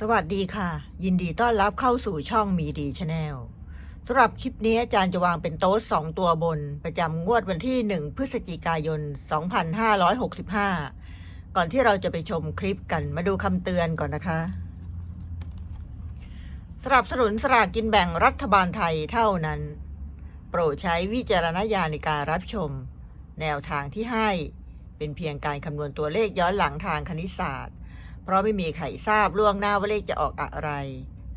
สวัสดีค่ะ ยินดีต้อนรับเข้าสู่ช่องมีดีชาแนลสำหรับคลิปนี้อาจารย์จะวางเป็นโต๊ะสองตัวบน ประจำงวดวันที่ 1 พฤศจิกายน 2565 ก่อนที่เราจะไปชมคลิปกันมาดูคำเตือนก่อนนะคะสนับสนุนสลากกินแบ่งรัฐบาลไทยเท่านั้น โปรดใช้วิจารณญาณในการรับชม แนวทางที่ให้เป็นเพียงการคำนวณตัวเลขย้อนหลังทางคณิตศาสตร์ เพราะไม่มีใครทราบล่วงหน้าว่าเลขจะออกอะไร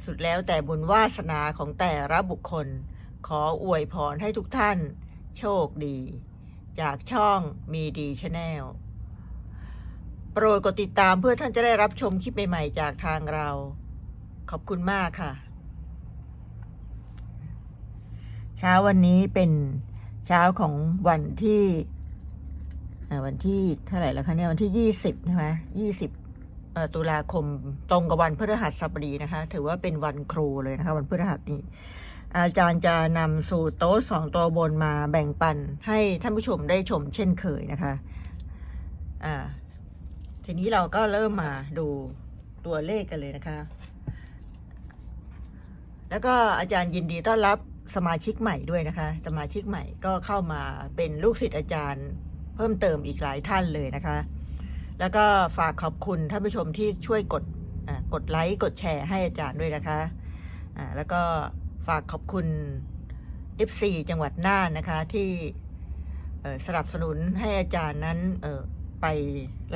สุดแล้วแต่บุญวาสนาของแต่ละบุคคล ขออวยพรให้ทุกท่าน โชคดี จากช่องมีดีชาแนลโปรดกดติดตามเพื่อท่านจะได้รับชมคลิปใหม่ๆ จากทางเรา ขอบคุณมากค่ะ เช้าวันนี้เป็นเช้าของวันที่วันที่เท่าไหร่แล้วคะเนี่ยวันที่ยี่สิบใช่ไหมยี่สิบ ตุลาคมตรงกับวันพฤหัสบดีนะคะ ถือว่าเป็นวันครูเลยนะคะ วันพฤหัสนี้ อาจารย์จะนำสูตรโต๊ะสองตัวบนมาแบ่งปันให้ท่านผู้ชมได้ชมเช่นเคยนะคะอ่าทีนี้เราก็เริ่มมาดูตัวเลขกันเลยนะคะ แล้วก็อาจารย์ยินดีต้อนรับสมาชิกใหม่ด้วยนะคะ สมาชิกใหม่ก็เข้ามาเป็นลูกศิษย์อาจารย์เพิ่มเติมอีกหลายท่านเลยนะคะ แล้วก็ฝากขอบคุณท่านผู้ชมที่ช่วยกดกดไลค์กดแชร์ให้อาจารย์ด้วยนะคะแล้วก็ฝากขอบคุณ FC จังหวัดน่านนะคะ ที่สนับสนุนให้อาจารย์นั้นไป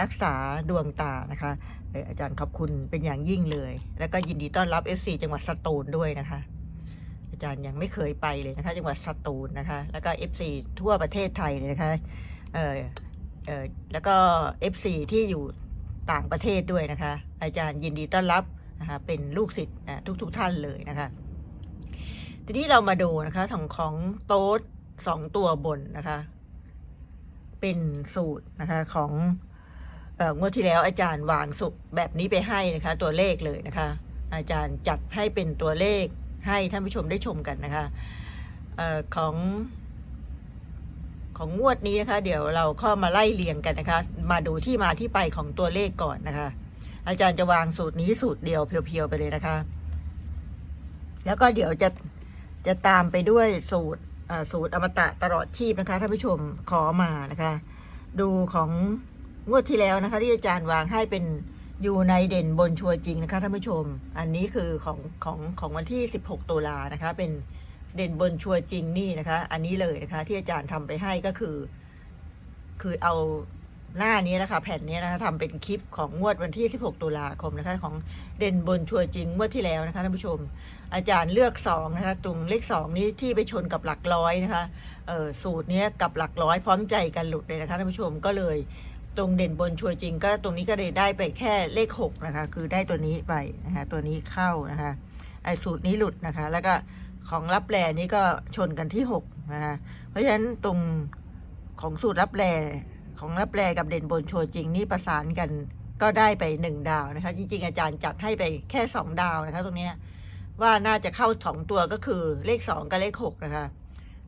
รักษาดวงตานะคะเอ่ออาจารย์ขอบคุณเป็นอย่างยิ่งเลย แล้วก็ยินดีต้อนรับ FC จังหวัดสตูลด้วยนะคะ อาจารย์ยังไม่เคยไปเลยนะคะ จังหวัดสตูลนะคะ แล้วก็ FC ทั่วประเทศไทยเลยนะคะ เออแล้วก็ FC ที่อยู่ต่างประเทศด้วยนะคะ อาจารย์ยินดีต้อนรับนะคะเป็นลูกศิษย์นะทุกๆทท่านเลยนะคะ ทีนี้เรามาดูนะคะของของโต๊ดสองตัวบนนะคะ เป็นสูตรนะคะของเอ่องวดที่แล้วอาจารย์วางสุแบบนี้ไปให้นะคะ ตัวเลขเลยนะคะ อาจารย์จัดให้เป็นตัวเลขให้ท่านผู้ชมได้ชมกันนะคะเออของ ของงวดนี้นะคะ เดี๋ยวเราเข้ามาไล่เรียงกันนะคะ มาดูที่มาที่ไปของตัวเลขก่อนนะคะ อาจารย์จะวางสูตรนี้สูตรเดียวเพียวๆไปเลยนะคะ แล้วก็เดี๋ยวจะจะตามไปด้วยสูตรอ่าสูตรอมตะตลอดชีพนะคะท่านผู้ชมขอมานะคะ ดูของงวดที่แล้วนะคะ ที่อาจารย์วางให้เป็นอยู่ในเด่นบนชัวร์จริงนะคะท่านผู้ชม อันนี้คือของของของวันที่ 16 ตุลานะคะ เป็น เด่นบนชัวร์จริงนี่นะคะ อันนี้เลยนะคะ ที่อาจารย์ทำไปให้ก็คือ คือเอาหน้านี้นะคะแผ่นนี้นะคะทำเป็นคลิปของงวดวันที่ 16 ตุลาคมนะคะของเด่นบนชัวร์จริงงวดที่แล้วนะคะท่านผู้ชม อาจารย์เลือกสองนะคะตรงเลขสองนี้ที่ไปชนกับหลักร้อยนะคะเออสูตรนี้กับหลักร้อยพร้อมใจกันหลุดเลยนะคะท่านผู้ชมก็เลย ตรงเด่นบนชัวร์จริง ก็ตรงนี้ก็เลยได้ไปแค่เลขหกนะคะคือได้ตัวนี้ไปนะคะตัวนี้เข้านะคะไอ้สูตรนี้หลุดนะคะ แล้วก็ ของรับแลนี้ก็ชนกันที่หกนะคะเพราะฉะนั้นตรงของสูตรรับแลของรับแลกับเด่นบนโชว์จริงนี่ประสานกันก็ได้ไปหนึ่งดาวนะคะ จริง ๆ อาจารย์จัดให้ไปแค่สองดาวนะคะ ตรงนี้ว่าน่าจะเข้าสองตัวก็คือเลขสองกับเลขหกนะคะ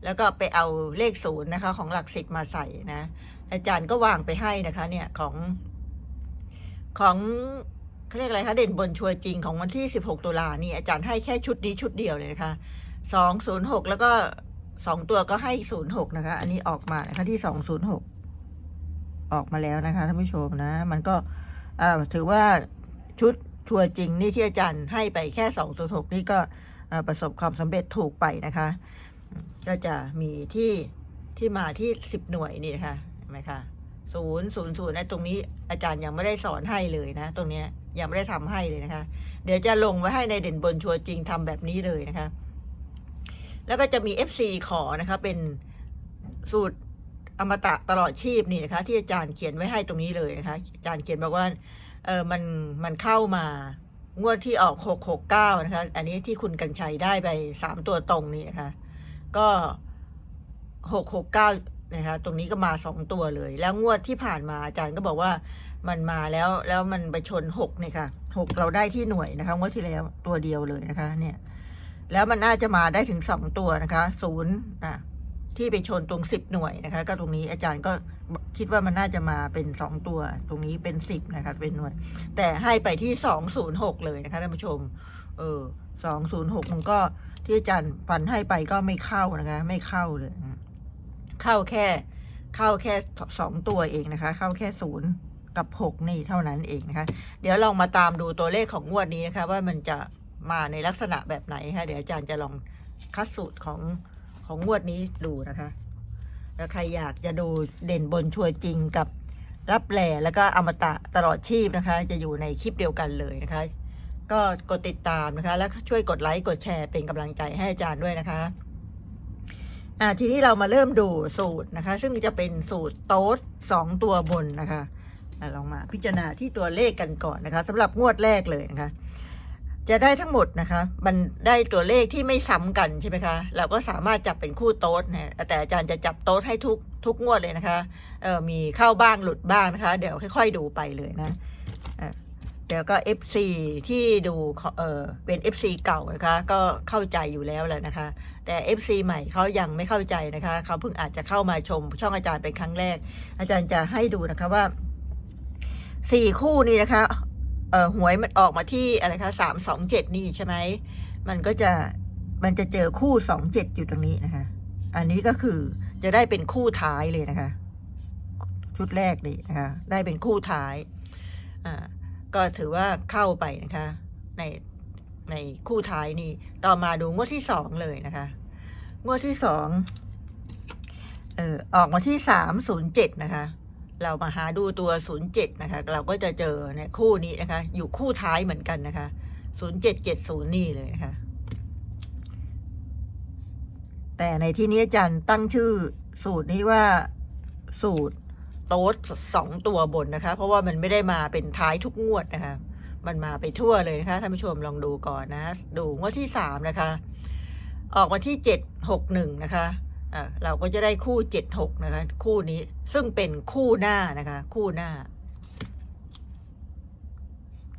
แล้วก็ไปเอาเลขศูนย์นะคะ ของหลักสิบมาใส่นะ อาจารย์ก็วางไปให้นะคะ เนี่ยของ ของเขาเรียกอะไรคะเด่นบนชัวจริงของวันที่ 16 ตุลานี่อาจารย์ให้แค่ชุดนี้ชุดเดียวเลยนะคะ 206แล้วก็สองตัวก็ให้06นย์หกนะคะ อันนี้ออกมานะคะที่206ออกมาแล้วนะคะท่านผู้ชมนะ มันก็ถือว่าชุดชัวจริงนี่ที่อาจารย์ให้ไปแค่206นี่ก็อ่าประสบความสำเร็จถูกไปนะคะ ก็จะมีที่ที่มาที่10หน่วยนี่นะคะเห็นไหมคะศูนย์ศูนย์ศูนย์นะตรงนี้อาจารย์ยังไม่ได้สอนให้เลยนะ ตรงเนี้ยยังไม่ได้ทำให้เลยนะคะ เดี๋ยวจะลงไว้ให้ในเด่นบนชัวจริงทำแบบนี้เลยนะคะ แล้วก็จะมี FC ขอนะคะเป็นสูตรอมตะตลอดชีพนี่นะคะ ที่อาจารย์เขียนไว้ให้ตรงนี้เลยนะคะ อาจารย์เขียนบอกว่าเออมันมันเข้ามางวดที่ออกหกหกเก้านะคะ อันนี้ที่คุณกัญชัยได้ไปสามตัวตรงนี่นะคะ ก็หกหกเก้านะคะ ตรงนี้ก็มาสองตัวเลย แล้วงวดที่ผ่านมาอาจารย์ก็บอกว่ามันมาแล้วแล้วมันไปชนหกเนี่ยค่ะหกเราได้ที่หน่วยนะคะงวดที่แล้วตัวเดียวเลยนะคะ เนี่ย แล้วมันน่าจะมาได้ถึงสองตัวนะคะศูนย์อะที่ไปชนตรงสิบหน่วยนะคะ ก็ตรงนี้อาจารย์ก็คิดว่ามันน่าจะมาเป็นสองตัว ตรงนี้เป็นสิบนะคะเป็นหน่วย แต่ให้ไปที่สองศูนย์หกเลยนะคะท่านผู้ชม เออสองศูนย์หกมันก็ที่อาจารย์ฟันให้ไปก็ไม่เข้านะคะ ไม่เข้าเลย เข้าแค่ เข้าแค่สองตัวเองนะคะ เข้าแค่ศูนย์กับหกนี่เท่านั้นเองนะคะ เดี๋ยวลองมาตามดูตัวเลขของงวดนี้นะคะ ว่ามันจะ มาในลักษณะแบบไหนคะเดี๋ยวอาจารย์จะลองคัดสูตรของของงวดนี้ดูนะคะแล้วใครอยากจะดูเด่นบนชัวจริงกับรับแหล่แล้วก็อมตะตลอดชีพนะคะ จะอยู่ในคลิปเดียวกันเลยนะคะ ก็กดติดตามนะคะ แล้วช่วยกดไลค์กดแชร์เป็นกำลังใจให้อาจารย์ด้วยนะคะอ่าทีนี้เรามาเริ่มดูสูตรนะคะ ซึ่งจะเป็นสูตรโต๊ดสองตัวบนนะคะอะลองมาพิจารณาที่ตัวเลขกันก่อนนะคะสำหรับงวดแรกเลยนะคะ จะได้ทั้งหมดนะคะ มันได้ตัวเลขที่ไม่ซ้ำกันใช่ไหมคะ เราก็สามารถจับเป็นคู่โต๊ดนะแต่อาจารย์จะจับโต๊ดให้ทุกทุกงวดเลยนะคะเออมีเข้าบ้างหลุดบ้างนะคะ เดี๋ยวค่อย ๆ ดูไปเลยนะอะเดี๋ยวก็ FC ที่ดูเออเป็น FC เก่านะคะ ก็เข้าใจอยู่แล้วแหละนะคะ แต่ FC ใหม่เขายังไม่เข้าใจนะคะ เขาเพิ่งอาจจะเข้ามาชมช่องอาจารย์เป็นครั้งแรก อาจารย์จะให้ดูนะคะว่าสี่คู่นี้นะคะ เออหวยมันออกมาที่อะไรคะสามสองเจ็ดนี่ใช่ไหมมันก็จะมันจะเจอคู่สองเจ็ดอยู่ตรงนี้นะคะ อันนี้ก็คือจะได้เป็นคู่ท้ายเลยนะคะ ชุดแรกนี่นะคะ ได้เป็นคู่ท้ายอ่าก็ถือว่าเข้าไปนะคะ ในในคู่ท้ายนี่ต่อมาดูงวดที่สองเลยนะคะ งวดที่สองเออออกมาที่สามศูนย์เจ็ดนะคะ เรามาหาดูตัว 07 นะคะ เราก็จะเจอเนี่ยคู่นี้นะคะ อยู่คู่ท้ายเหมือนกันนะคะ 0770 นี่เลยนะคะ แต่ในที่นี้อาจารย์ตั้งชื่อสูตรนี้ว่าสูตรโต๊ดสองตัวบนนะคะ เพราะว่ามันไม่ได้มาเป็นท้ายทุกงวดนะคะ มันมาไปทั่วเลยนะคะท่านผู้ชมลองดูก่อนนะ ดูงวดที่สามนะคะ ออกมาที่เจ็ดหกหนึ่งนะคะ เราก็จะได้คู่เจ็ดหกนะคะ คู่นี้ซึ่งเป็นคู่หน้านะคะ คู่หน้า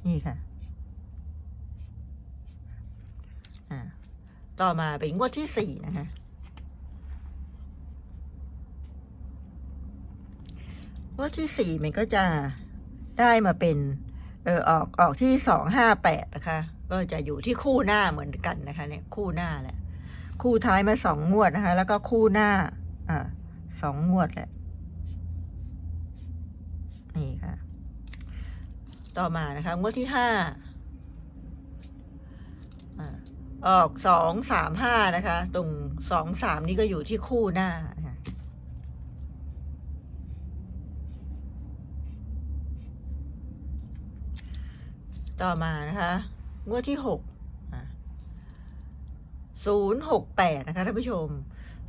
นี่ค่ะอ่าต่อมาเป็นงวดที่สี่นะคะงวดที่สี่มันก็จะได้มาเป็นเออออกออกที่สองห้าแปดนะคะ ก็จะอยู่ที่คู่หน้าเหมือนกันนะคะ เนี่ย คู่หน้าแหละ คู่ท้ายมาสองงวดนะคะ แล้วก็คู่หน้า อ่าสองงวดแหละ นี่ค่ะ ต่อมานะคะ งวดที่ห้าอออกสองสามห้านะคะ ตรงสองสามนี่ก็อยู่ที่คู่หน้านะคะต่อมานะคะ งวดที่หก ศูนย์หกแปดนะคะท่านผู้ชม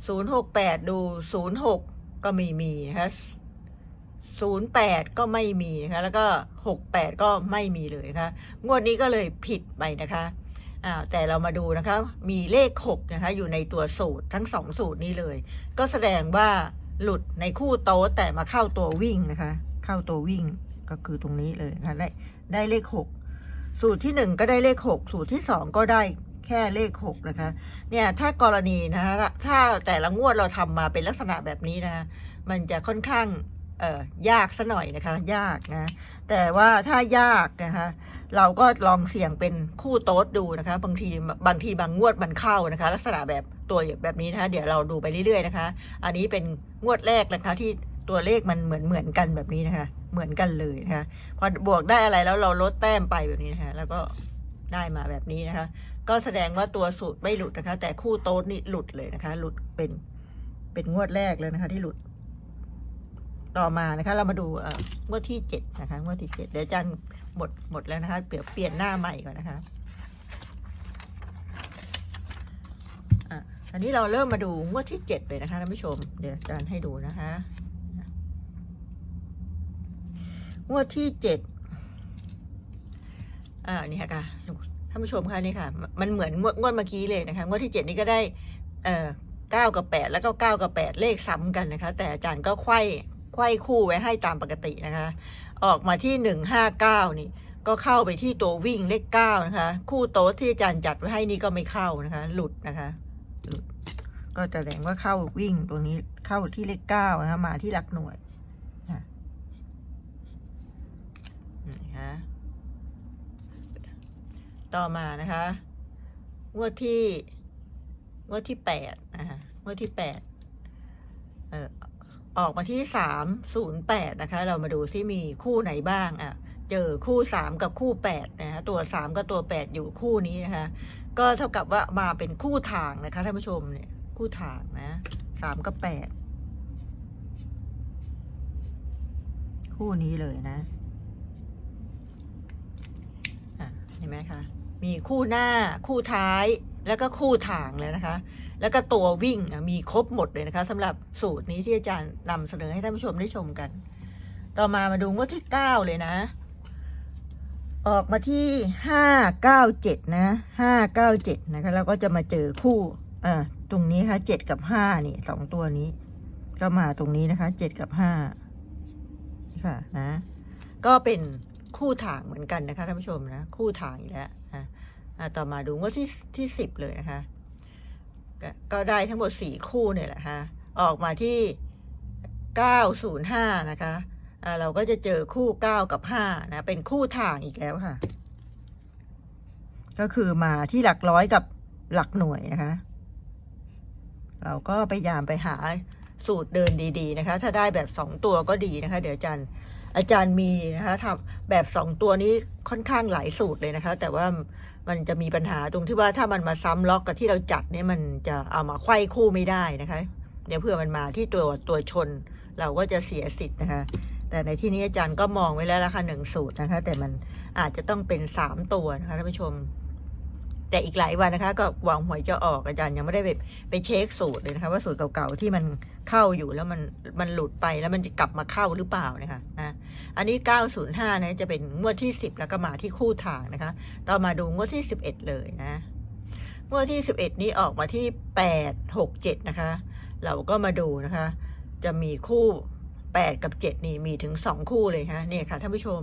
ศูนย์หกแปดดูศูนย์หกก็ไม่มีนะคะศูนย์แปดก็ไม่มีนะคะแล้วก็หกแปดก็ไม่มีเลยนะคะงวดนี้ก็เลยผิดไปนะคะอ่าแต่เรามาดูนะคะ มีเลขหกนะคะ อยู่ในตัวสูตรทั้งสองสูตรนี้เลย ก็แสดงว่าหลุดในคู่โต๊ะแต่มาเข้าตัววิ่งนะคะ เข้าตัววิ่งก็คือตรงนี้เลยนะคะได้ได้เลขหกสูตรที่หนึ่งก็ได้เลขหกสูตรที่สองก็ได้ แค่เลขหกนะคะ เนี่ยถ้ากรณีนะคะถ้าแต่ละงวดเราทำมาเป็นลักษณะแบบนี้นะคะมันจะค่อนข้างเอ่อยากซะหน่อยนะคะ ยากนะ แต่ว่าถ้ายากนะคะเราก็ลองเสี่ยงเป็นคู่โต๊ดดูนะคะ บางทีบางทีบางงวดมันเข้านะคะ ลักษณะแบบตัวแบบนี้นะคะเดี๋ยวเราดูไปเรื่อยๆนะคะ อันนี้เป็นงวดแรกนะคะที่ตัวเลขมันเหมือนเหมือนกันแบบนี้นะคะ เหมือนกันเลยนะคะพอบวกได้อะไรแล้วเราลดแต้มไปแบบนี้นะคะแล้วก็ได้มาแบบนี้นะคะ ก็แสดงว่าตัวสูตรไม่หลุดนะคะ แต่คู่โต๊ดนี่หลุดเลยนะคะ หลุดเป็นเป็นงวดแรกเลยนะคะ ที่หลุด ต่อมานะคะ เรามาดูอ่องวดที่เจ็ดนะคะงวดที่เจ็ดเดี๋ยวอาจารย์หมดหมดแล้วนะคะเปลี่ยนเปลี่ยนหน้าใหม่ก่อนนะคะอะอันนี้เราเริ่มมาดูงวดที่เจ็ดเลยนะคะท่านผู้ชม เดี๋ยวอาจารย์ให้ดูนะคะงวดที่เจ็ดอ่านี่ค่ะานผู้ชมคะนี่ค่ะ มันเหมือนงวดงวดเมื่อกี้เลยนะคะ งวดที่เจ็ดนี้ก็ได้เอ่อเก้ากับแปดแล้วก็เก้ากับแปดเลขซ้ำกันนะคะ แต่อาจารย์ก็ไข้ไข้คู่ไว้ให้ตามปกตินะคะ ออกมาที่หนึ่งห้าเก้านี่ ก็เข้าไปที่ตัววิ่งเลขเก้านะคะ คู่โต๊ะที่อาจารย์จัดไว้ให้นี่ก็ไม่เข้านะคะ หลุดนะคะหลุดก็แสดงว่าเข้าวิ่งตรงนี้เข้าที่เลขเก้านะคะมาที่หลักหน่วยนะนี่คะ ต่อมานะคะงวดที่งวดที่แปดนะคะงวดที่แปดเอ่อออกมาที่สามศูนย์แปดนะคะ เรามาดูซิมีคู่ไหนบ้างอะเจอคู่สามกับคู่แปดนะคะตัวสามกับตัวแปดอยู่คู่นี้นะคะ ก็เท่ากับว่ามาเป็นคู่ทางนะคะท่านผู้ชมเนี่ยคู่ทางนะสามกับแปดคู่นี้เลยนะอะ เห็นไหมคะ มีคู่หน้าคู่ท้ายแล้วก็คู่ทางเลยนะคะ แล้วก็ตัววิ่งมีครบหมดเลยนะคะสำหรับสูตรนี้ที่อาจารย์นำเสนอให้ท่านผู้ชมได้ชมกัน ต่อมามาดูงวดที่เก้าเลยนะ ออกมาที่ห้าเก้าเจ็ดนะห้าเก้าเจ็ดนะคะแล้วก็จะมาเจอคู่อ่าตรงนี้ค่ะเจ็ดกับห้านี่สองตัวนี้ ก็มาตรงนี้นะคะเจ็ดกับห้าค่ะนะ ก็เป็น คู่ทางเหมือนกันนะคะท่านผู้ชมนะ คู่ทางอีกแล้วนะต่อมาดูงวดที่ที่สิบเลยนะคะกก็ได้ทั้งหมดสี่คู่เนี่ยแหละค่ะออกมาที่เก้าศูนย์ห้านะคะเราก็จะเจอคู่เก้ากับห้านะเป็นคู่ทางอีกแล้วค่ะ ก็คือมาที่หลักร้อยกับหลักหน่วยนะคะ เราก็พยายามไปหาสูตรเดินดีๆนะคะ ถ้าได้แบบสองตัวก็ดีนะคะ เดี๋ยวจารย์ อาจารย์มีนะคะทำแบบสองตัวนี้ค่อนข้างหลายสูตรเลยนะคะ แต่ว่ามันจะมีปัญหาตรงที่ว่าถ้ามันมาซ้ำล็อกกับที่เราจัดเนี่ยมันจะเอามาไขว้คู่ไม่ได้นะคะ เดี๋ยวเพื่อมันมาที่ตัวตัวชนเราก็จะเสียสิทธิ์นะคะ แต่ในที่นี้อาจารย์ก็มองไว้แล้วละค่ะหนึ่งสูตรนะคะ แต่มันอาจจะต้องเป็นสามตัวนะคะท่านผู้ชม แต่อีกหลายวันนะคะ ก็หวังหวยจะออกอาจารย์ยังไม่ได้ไปไปเช็คสูตรเลยนะคะ ว่าสูตรเก่าๆที่มันเข้าอยู่แล้วมันมันหลุดไปแล้วมันจะกลับมาเข้าหรือเปล่านะคะนะอันนี้ 905นะจะเป็นงวดที่ 10 แล้วก็มาที่คู่ทางนะคะ ต่อมาดูงวดที่ 11 เลยนะงวดที่ 11 นี้ออกมาที่ 8 6 7 นะคะ เราก็มาดูนะคะ จะมีคู่ 8 กับ 7 นี่มีถึง 2 คู่เลยค่ะเนี่ยค่ะท่านผู้ชม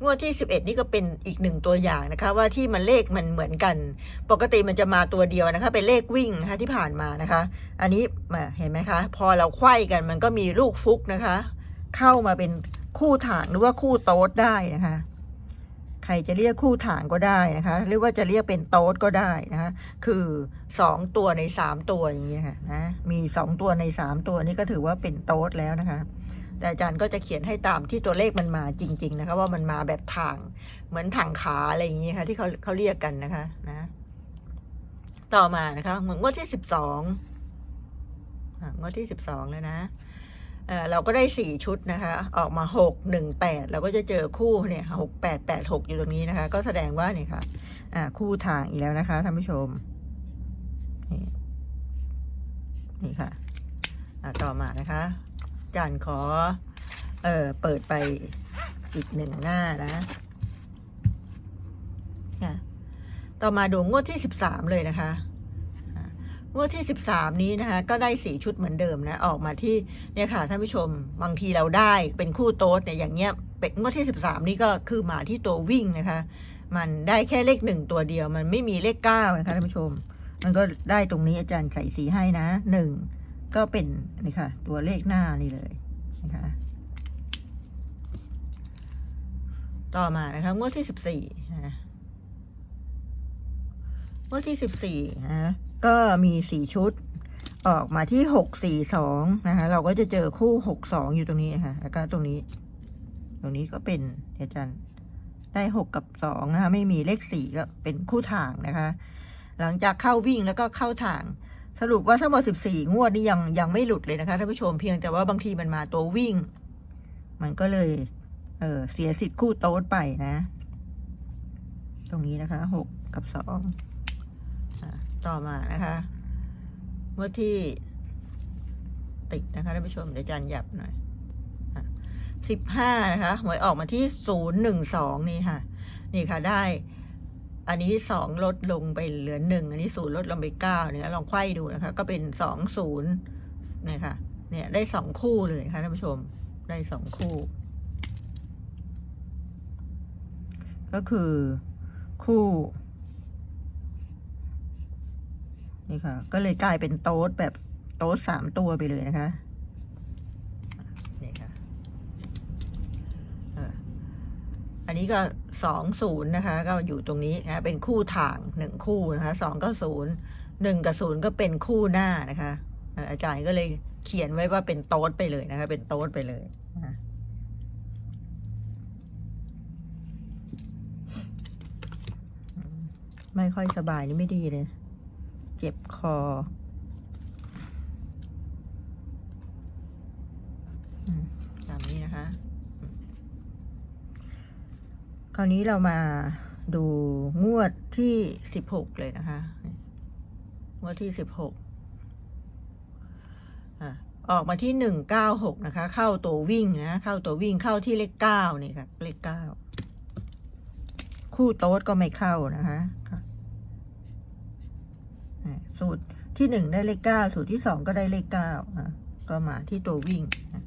งวดที่ 11 นี่ก็เป็นอีกหนึ่งตัวอย่างนะคะ ว่าที่มันเลขมันเหมือนกัน ปกติมันจะมาตัวเดียวนะคะ เป็นเลขวิ่งนะคะที่ผ่านมานะคะ อันนี้มาเห็นไหมคะ พอเราไขว้กันมันก็มีลูกฟุกนะคะ เข้ามาเป็นคู่ถางหรือว่าคู่โต๊ดได้นะคะใครจะเรียกคู่ถางก็ได้นะคะ หรือว่าจะเรียกเป็นโต๊ดก็ได้นะคะ คือสองตัวในสามตัวอย่างนี้ยค่ะนะ มีสองตัวในสามตัวนี้ก็ถือว่าเป็นโต๊ดแล้วนะคะ แต่อาจารย์ก็จะเขียนให้ตามที่ตัวเลขมันมาจริง ๆ นะคะ ว่ามันมาแบบทางเหมือนทางขาอะไรอย่างนี้ค่ะที่เขาเขาเรียกกันนะคะนะต่อมานะคะเหมือนงวดที่สิบสองงวดที่สิบสองแล้วนะเออเราก็ได้สี่ชุดนะคะ ออกมาหกหนึ่งแปดเราก็จะเจอคู่เนี่ยหกแปดแปดหกอยู่ตรงนี้นะคะ ก็แสดงว่าเนี่ยค่ะอ่าคู่ทางอีกแล้วนะคะท่านผู้ชม นี่ค่ะต่อมานะคะ จารย์ขอ เอ่อเปิดไปอีกหนึ่งหน้านะอะต่อมาดูงวดที่สิบสามเลยนะคะ งวดที่สิบสามนี้นะคะ ก็ได้สี่ชุดเหมือนเดิมนะ ออกมาที่เนี่ยค่ะท่านผู้ชมบางทีเราได้เป็นคู่โต๊ดเนี่ยอย่างเงี้ยเป็นงวดที่สิบสามนี้ก็คือมาที่ตัววิ่งนะคะ มันได้แค่เลขหนึ่งตัวเดียว มันไม่มีเลขเก้านะคะท่านผู้ชม มันก็ได้ตรงนี้อาจารย์ใส่สีให้นะหนึ่ง ก็เป็นนี่ค่ะ ตัวเลขหน้านี่เลยนะคะต่อมานะคะงวดที่สิบสี่นะงวดที่สิบสี่นะก็มีสี่ชุดออกมาที่หกสี่สองนะคะ เราก็จะเจอคู่หกสองอยู่ตรงนี้นะคะแล้วก็ตรงนี้ ตรงนี้ก็เป็นอาจารย์ได้หกกับสองนะคะ ไม่มีเลขสี่ก็เป็นคู่ทางนะคะ หลังจากเข้าวิ่งแล้วก็เข้าทาง สรุปว่าทั้งหมดสิบสี่งวดนี้ยังยังไม่หลุดเลยนะคะท่านผู้ชมเพียงแต่ว่าบางทีมันมาตัววิ่ง มันก็เลย เออเสียสิทธิ์คู่โต๊ดไปนะ ตรงนี้นะคะหกกับสองต่อมานะคะงวดที่ติดนะคะท่านผู้ชมเดี๋ยวอาจารย์หยับหน่อยสิบห้านะคะหวยออกมาที่ศูนย์หนึ่งสองนี่ค่ะ นี่ค่ะได้ อันนี้สองลดลงไปเหลือหนึ่งอันนี้ศูนย์ลดลงไปเก้าเนี่ยลองไขว้ดูนะคะ ก็เป็นสองศูนย์เนี่ยค่ะเนี่ยได้สองคู่เลยนะคะท่านผู้ชมได้สองคู่ ก็คือคู่นี่ค่ะ ก็เลยกลายเป็นโต๊ดแบบโต๊ะสามตัวไปเลยนะคะนี่ค่ะเอ่ออั นนี้ก็สองศูนย์นะคะ ก็อยู่ตรงนี้นะเป็นคู่ถ่างหนึ่งคู่นะคะสองก็ศูนย์หนึ่งกับศูนย์ก็เป็นคู่หน้านะคะอาจารย์ก็เลยเขียนไว้ว่าเป็นโต๊ดไปเลยนะคะ เป็นโต๊ดไปเลยนะไม่ค่อยสบายนี่ไม่ดีเลย เจ็บคอมตามนี้นะคะอืม คราวนี้เรามาดูงวดที่สิบหกเลยนะคะ งวดที่สิบหกออกมาที่หนึ่งเก้าหกนะคะ เข้าตัววิ่งนะ เข้าตัววิ่งเข้าที่เลขเก้านี่ค่ะ เลขเก้าคู่โต๊ดก็ไม่เข้านะคะสูตรที่หนึ่งได้เลขเก้าสูตรที่สองก็ได้เลขเก้าก็มาที่ตัววิ่งอะ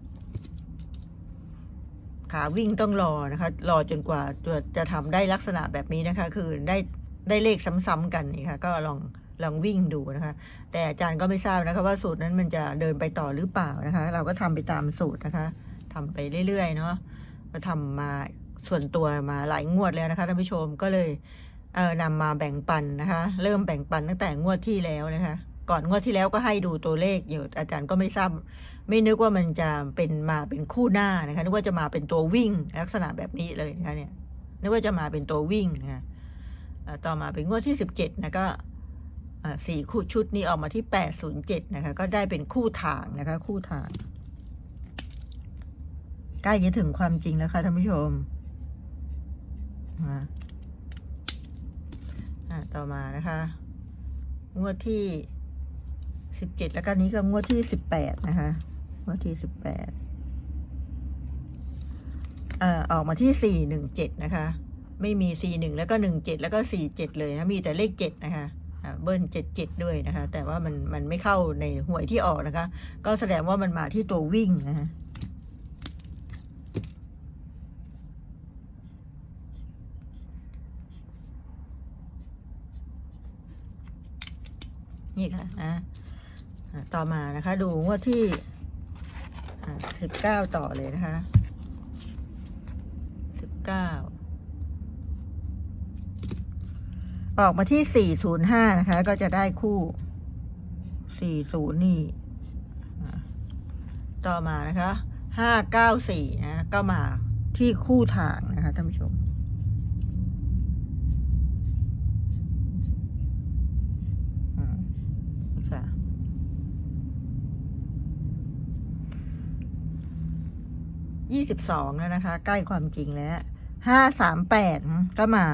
ขาวิ่งต้องรอนะคะ รอจนกว่าตัวจะทำได้ลักษณะแบบนี้นะคะ คือได้ได้เลขซ้ำๆกันนี่ค่ะก็ลองลองวิ่งดูนะคะ แต่อาจารย์ก็ไม่ทราบนะคะ ว่าสูตรนั้นมันจะเดินไปต่อหรือเปล่านะคะ เราก็ทำไปตามสูตรนะคะทำไปเรื่อยๆเนาะก็ทำมาส่วนตัวมาหลายงวดแล้วนะคะท่านผู้ชมก็เลยเออนำมาแบ่งปันนะคะ เริ่มแบ่งปันตั้งแต่งวดที่แล้วนะคะ ก่อนงวดที่แล้วก็ให้ดูตัวเลขอยู่อาจารย์ก็ไม่ทราบ ไม่นึกว่ามันจะเป็นมาเป็นคู่หน้านะคะนึกว่าจะมาเป็นตัววิ่งลักษณะแบบนี้เลยนะคะเนี่ยนึกว่าจะมาเป็นตัววิ่งนะคะต่อมาเป็นงวดที่สิบเจ็ดนะก็สี่คู่ชุดนี้ออกมาที่แปดศูนย์เจ็ดนะคะก็ได้เป็นคู่ทางนะคะ คู่ทางใกล้จะถึงความจริงแล้วค่ะท่านผู้ชมอ่าอะต่อมานะคะ งวดที่สิบเจ็ดแล้วก็นี้ก็งวดที่สิบแปดนะคะ งวดที่สิบแปดอ่าออกมาที่สี่หนึ่งเจ็ดนะคะ ไม่มีสี่หนึ่งแล้วก็หนึ่งเจ็ดแล้วก็สี่เจ็ดเลยนะมีแต่เลขเจ็ดนะคะเบิ้ลเจ็ดเจ็ดด้วยนะคะ แต่ว่ามันมันไม่เข้าในหวยที่ออกนะคะ ก็แสดงว่ามันมาที่ตัววิ่งนะคะนี่ค่ะนะต่อมานะคะ ดูงวดที่ สิบเก้าต่อเลยนะคะสิบเก้าออกมาที่สี่ศูนย์ห้านะคะ ก็จะได้คู่สี่ศูนย์นี่ ต่อมานะคะห้าเก้าสี่นะ ก็มาที่คู่ทางนะคะท่านผู้ชม อืมนี่ค่ะ ยี่สิบสองแล้วนะคะ ใกล้ความจริงแล้วห้าสามแปดก็มา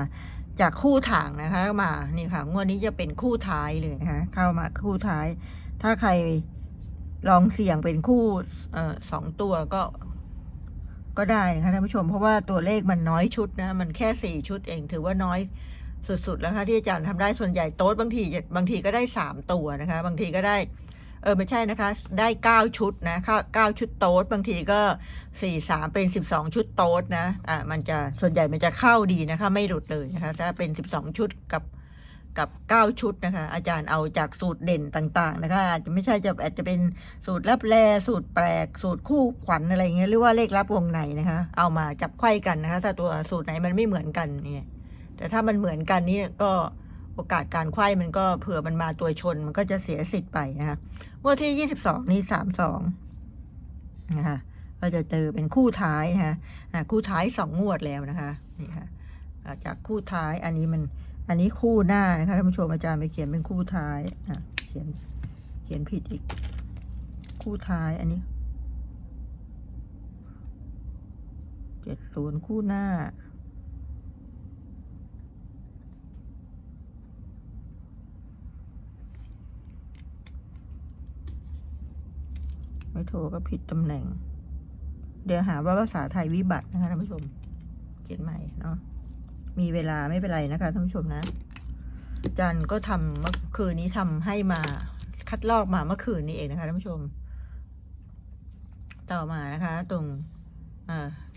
จากคู่ถางนะคะมานี่ค่ะงวดนี้จะเป็นคู่ท้ายเลยนะคะเข้ามาคู่ท้าย ถ้าใครลองเสี่ยงเป็นคู่เอ่อสองตัวก็ ก็ได้นะคะท่านผู้ชมเพราะว่าตัวเลขมันน้อยชุดนะ มันแค่สี่ชุดเองถือว่าน้อยสุดๆแล้วค่ะที่อาจารย์ทำได้ส่วนใหญ่โต๊ดบางทีบางทีก็ได้สามตัวนะคะ บางทีก็ได้ เออไม่ใช่นะคะ ได้เก้าชุดนะเก้าชุดโต๊ดบางทีก็สี่สามเป็นสิบสองชุดโต๊ดนะอ่ามันจะส่วนใหญ่มันจะเข้าดีนะคะ ไม่หลุดเลยนะคะถ้าเป็นสิบสองชุดกับกับเก้าชุดนะคะ อาจารย์เอาจากสูตรเด่นต่างๆนะคะอาจจะไม่ใช่จะอาจจะเป็นสูตรลับแลสูตรแปลกสูตรคู่ขวัญอะไรเงี้ยหรือว่าเลขลับวงในนะคะ เอามาจับไข้กันนะคะ ถ้าตัวสูตรไหนมันไม่เหมือนกันเนี่ยแต่ถ้ามันเหมือนกันนี่ก็โอกาสการไข้มันก็เผื่อมันมาตัวชนมันก็จะเสียสิทธิ์ไปนะคะ งวดที่ยี่สิบสองนี่สามสองนะคะก็จะเจอเป็นคู่ท้ายนะคะอ่าคู่ท้ายสองงวดแล้วนะคะนี่ค่ะจากคู่ท้ายอันนี้มันอันนี้คู่หน้านะคะท่านผู้ชมอาจารย์ไปเขียนเป็นคู่ท้ายอะเขียนเขียนผิดอีก คู่ท้ายอันนี้เจ็ดศูนย์คู่หน้า โทรก็ผิดตำแหน่ง เดี๋ยวหาว่าภาษาไทยวิบัตินะคะท่านผู้ชม เขียนใหม่เนาะมีเวลาไม่เป็นไรนะคะท่านผู้ชมนะ จันก็ทำเมื่อคืนนี้ทำให้มาคัดลอกมาเมื่อคืนนี้เองนะคะท่านผู้ชม ต่อมานะคะ ตรง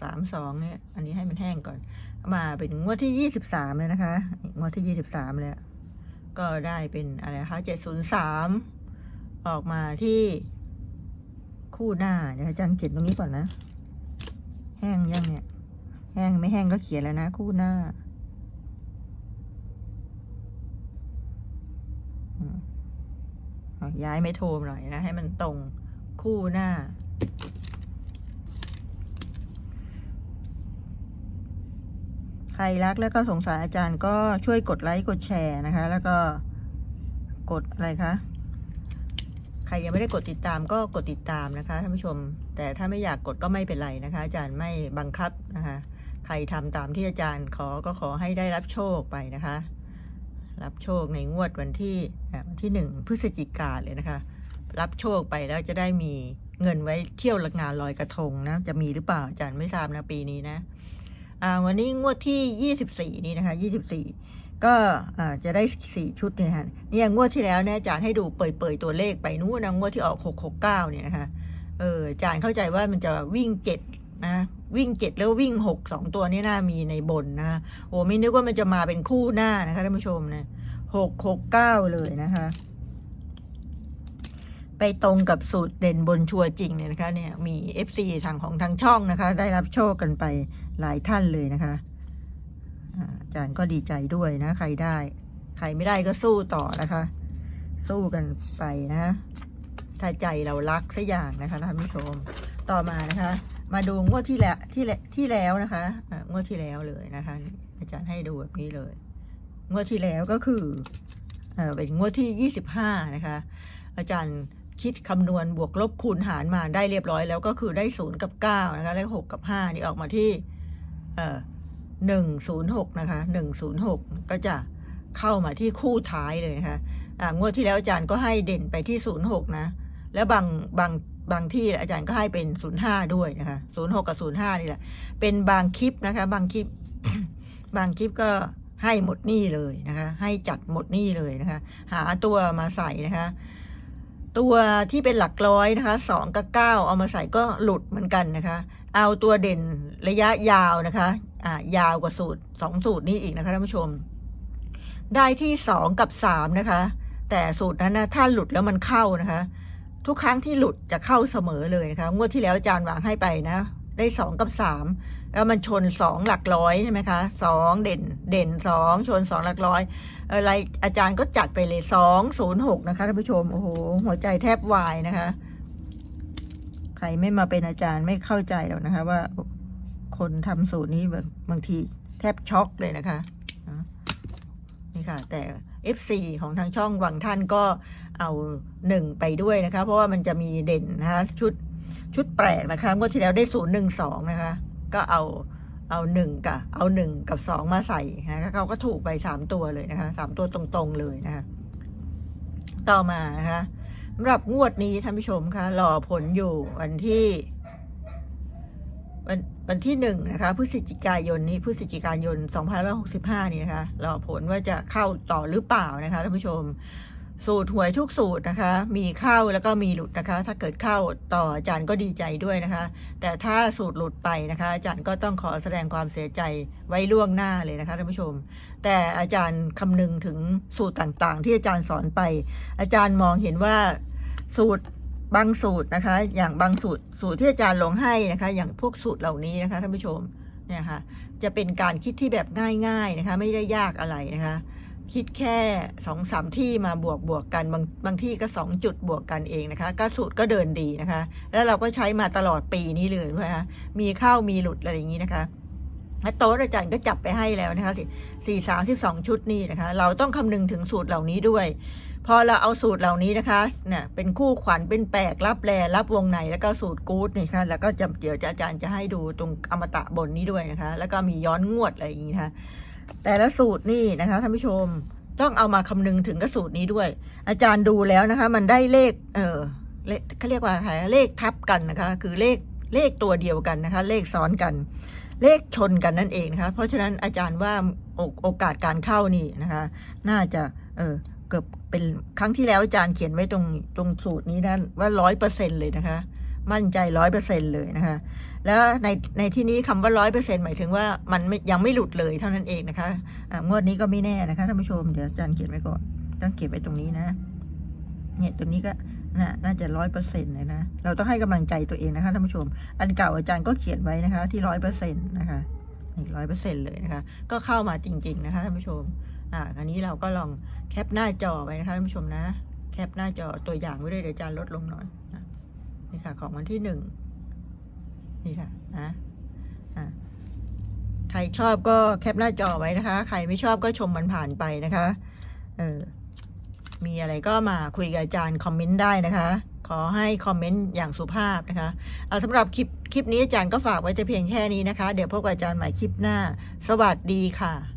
สามสองเนี่ย อันนี้ให้มันแห้งก่อน มาเป็นงวดที่ยี่สิบสามเลยนะคะ งวดที่ยี่สิบสามแล้วก็ได้เป็นอะไรคะเจ็ดศูนย์สามออกมาที่ คู่หน้า เดี๋ยวอาจารย์เขียนตรงนี้ก่อนนะ แห้งยังเนี่ย แห้งไม่แห้งก็เขียนแล้วนะคู่หน้าย้ายไม่โทมหน่อยนะ ให้มันตรงคู่หน้า ใครรักแล้วก็สงสารอาจารย์ก็ช่วยกดไลค์กดแชร์นะคะ แล้วก็กดอะไรคะ ใครยังไม่ได้กดติดตามก็กดติดตามนะคะท่านผู้ชม แต่ถ้าไม่อยากกดก็ไม่เป็นไรนะคะ อาจารย์ไม่บังคับนะคะ ใครทำตามที่อาจารย์ขอก็ขอให้ได้รับโชคไปนะคะ รับโชคในงวดวันที่วันที่หนึ่งพฤศจิกาเลยนะคะ รับโชคไปแล้วจะได้มีเงินไว้เที่ยวละงานลอยกระทงนะจะมีหรือเปล่าอาจารย์ไม่ทราบนะปีนี้นะอ่าวันนี้งวดที่ยี่สิบสี่นี่นะคะยี่สิบสี่ ก็จะได้สี่ชุดเนี่ยฮะเนี่ยงวดที่แล้วเนี่ยอาจารย์ให้ดูเปิดๆตัวเลขไปนู้นนะงวดที่ออกหกหกเก้าเนี่ยนะคะเอออาจารย์เข้าใจว่ามันจะวิ่งเจ็ดนะ วิ่งเจ็ดแล้ววิ่งหกสองตัวนี่น่ามีในบนนะโอ้ไม่นึกว่ามันจะมาเป็นคู่หน้านะคะท่านผู้ชมนะหกหกเก้าเลยนะคะ ไปตรงกับสูตรเด่นบนชัวร์จริงเนี่ยนะคะเนี่ยมี FC ทางของทางช่องนะคะ ได้รับโชคกันไปหลายท่านเลยนะคะ อาจารย์ก็ดีใจด้วยนะ ใครได้ ใครไม่ได้ก็สู้ต่อนะคะ สู้กันไปนะถ้าใจเรารักสักอย่างนะคะท่านผู้ชมต่อมานะคะ มาดูงวดที่แล้วที่แล้วที่แล้วนะคะงวดที่แล้วเลยนะคะ อาจารย์ให้ดูแบบนี้เลย งวดที่แล้วก็คือเป็นงวดที่ยี่สิบห้านะคะ อาจารย์คิดคำนวณบวกลบคูณหารมาได้เรียบร้อยแล้วก็คือได้ศูนย์กับเก้านะคะเลขหกกับห้านี่ออกมาที่ เอ่อ หนึ่งศูนย์หกนะคะหนึ่งศูนย์หกก็จะเข้ามาที่คู่ท้ายเลยนะคะอ่างวดที่แล้วอาจารย์ก็ให้เด่นไปที่ศูนย์หกนะ แล้วบางบางบางที่อาจารย์ก็ให้เป็นศูนย์ห้าด้วยนะคะศูนย์หกกับศูนย์ห้านี่แหละ เป็นบางคลิปนะคะ บางคลิป บางคลิปก็ให้หมดหนี้เลยนะคะ ให้จัดหมดหนี้เลยนะคะ หาตัวมาใส่นะคะ ตัวที่เป็นหลักร้อยนะคะสองกับเก้าเอามาใส่ก็หลุดเหมือนกันนะคะ เอาตัวเด่นระยะยาวนะคะ อ่ายาวกว่าสูตรสองสูตรนี้อีกนะคะท่านผู้ชม ได้ที่สองกับสามนะคะ แต่สูตรนั้นนะถ้าหลุดแล้วมันเข้านะคะ ทุกครั้งที่หลุดจะเข้าเสมอเลยนะคะงวดที่แล้วอาจารย์วางให้ไปนะ ได้สองกับสามแล้วมันชนสองหลักร้อยใช่ไหมคะสองเด่นเด่นสองชนสองหลักร้อยอะไรอาจารย์ก็จัดไปเลยสองศูนย์หกนะคะท่านผู้ชมโอ้โหหัวใจแทบวายนะคะ ใครไม่มาเป็นอาจารย์ไม่เข้าใจหรอกนะคะว่า คนทำสูตรนี้บางบางทีแทบช็อกเลยนะคะ นี่ค่ะ แต่ FC ของทางช่องบางท่านก็เอาหนึ่งไปด้วยนะคะ เพราะว่ามันจะมีเด่นนะคะชุดชุดแปลกนะคะงวดที่แล้วได้ศูนย์หนึ่งสองนะคะ ก็เอาเอาหนึ่งกับเอาหนึ่งกับสองมาใส่นะคะเขาก็ถูกไปสามตัวเลยนะคะสามตัวตรงๆเลยนะคะ ต่อมานะคะสำหรับงวดนี้ท่านผู้ชมคะรอผลอยู่วันที่ วันวันที่หนึ่งนะคะพฤศจิกายนนี้พฤศจิกายน2565 นี่นะคะรอผลว่าจะเข้าต่อหรือเปล่านะคะท่านผู้ชม สูตรหวยทุกสูตรนะคะ มีเข้าแล้วก็มีหลุดนะคะ ถ้าเกิดเข้าต่ออาจารย์ก็ดีใจด้วยนะคะ แต่ถ้าสูตรหลุดไปนะคะอาจารย์ก็ต้องขอแสดงความเสียใจไว้ล่วงหน้าเลยนะคะท่านผู้ชม แต่อาจารย์คำนึงถึงสูตรต่างๆ ที่อาจารย์สอนไป อาจารย์มองเห็นว่าสูตร บางสูตรนะคะ อย่างบางสูตรสูตรที่อาจารย์ลงให้นะคะ อย่างพวกสูตรเหล่านี้นะคะท่านผู้ชมเนี่ยค่ะจะเป็นการคิดที่แบบง่ายๆนะคะ ไม่ได้ยากอะไรนะคะ คิดแค่สองสามที่มาบวกบวกกันบางบางที่ก็สองจุดบวกกันเองนะคะ ก็สูตรก็เดินดีนะคะ แล้วเราก็ใช้มาตลอดปีนี้เลยด้วยนะคะมีเข้ามีหลุดอะไรอย่างนี้นะคะและโต๊ะอาจารย์ก็จับไปให้แล้วนะคะสี่สามสิบสองชุดนี่นะคะ เราต้องคำนึงถึงสูตรเหล่านี้ด้วย พอเราเอาสูตรเหล่านี้นะคะเนี่ยเป็นคู่ขวัญเป็นแปลกรับแลรับวงในแล้วก็สูตรกู๊ดนี่ค่ะแล้วก็จะเดี๋ยวจะอาจารย์จะให้ดูตรงอมตะบนนี้ด้วยนะคะ แล้วก็มีย้อนงวดอะไรอย่างนี้นะคะแต่ละสูตรนี่นะคะท่านผู้ชมต้องเอามาคำนึงถึงกับสูตรนี้ด้วย อาจารย์ดูแล้วนะคะ มันได้เลข เออเลขเขาเรียกว่าอะไรเลขทับกันนะคะ คือเลขเลขตัวเดียวกันนะคะ เลขซ้อนกัน เลขชนกันนั่นเองนะคะ เพราะฉะนั้นอาจารย์ว่าโอโอกาสการเข้านี่นะคะ น่าจะ เออ เกือบเป็นครั้งที่แล้วอาจารย์เขียนไว้ตรงตรงสูตรนี้นะว่าร้อยเปอร์เซ็นเลยนะคะ มั่นใจร้อยเปอร์เซ็นเลยนะคะ แล้วในในที่นี้คำว่าร้อยเปอร์เซ็นหมายถึงว่ามันยังไม่หลุดเลยเท่านั้นเองนะคะอ่างวดนี้ก็ไม่แน่นะคะท่านผู้ชมเดี๋ยวอาจารย์เขียนไว้ก่อนต้องเขียนไว้ตรงนี้นะ เนี่ยตรงนี้ก็น่ะน่าจะร้อยเปอร์เซ็นต์เลยนะ เราต้องให้กำลังใจตัวเองนะคะท่านผู้ชม อันเก่าอาจารย์ก็เขียนไว้นะคะ ที่ร้อยเปอร์เซ็นต์นะคะนี่ร้อยเปอร์เซ็นต์เลยนะคะ ก็เข้ามาจริง ๆ นะคะท่านผู้ชม อ่าคราวนี้เราก็ลองแคปหน้าจอไว้นะคะท่านผู้ชมนะ แคปหน้าจอตัวอย่างไว้ด้วยเดี๋ยวจารย์ลดลงหน่อยนี่ค่ะ ของวันที่หนึ่งนี่ค่ะนะอ่าใครชอบก็แคปหน้าจอไว้นะคะ ใครไม่ชอบก็ชมมันผ่านไปนะคะ เออ มีอะไรก็มาคุยกับอาจารย์คอมเมนต์ได้นะคะ ขอให้คอมเมนต์อย่างสุภาพนะคะ เอาสำหรับคลิปคลิปนี้อาจารย์ก็ฝากไว้แต่เพียงแค่นี้นะคะ เดี๋ยวพบกับอาจารย์ใหม่คลิปหน้า สวัสดีค่ะ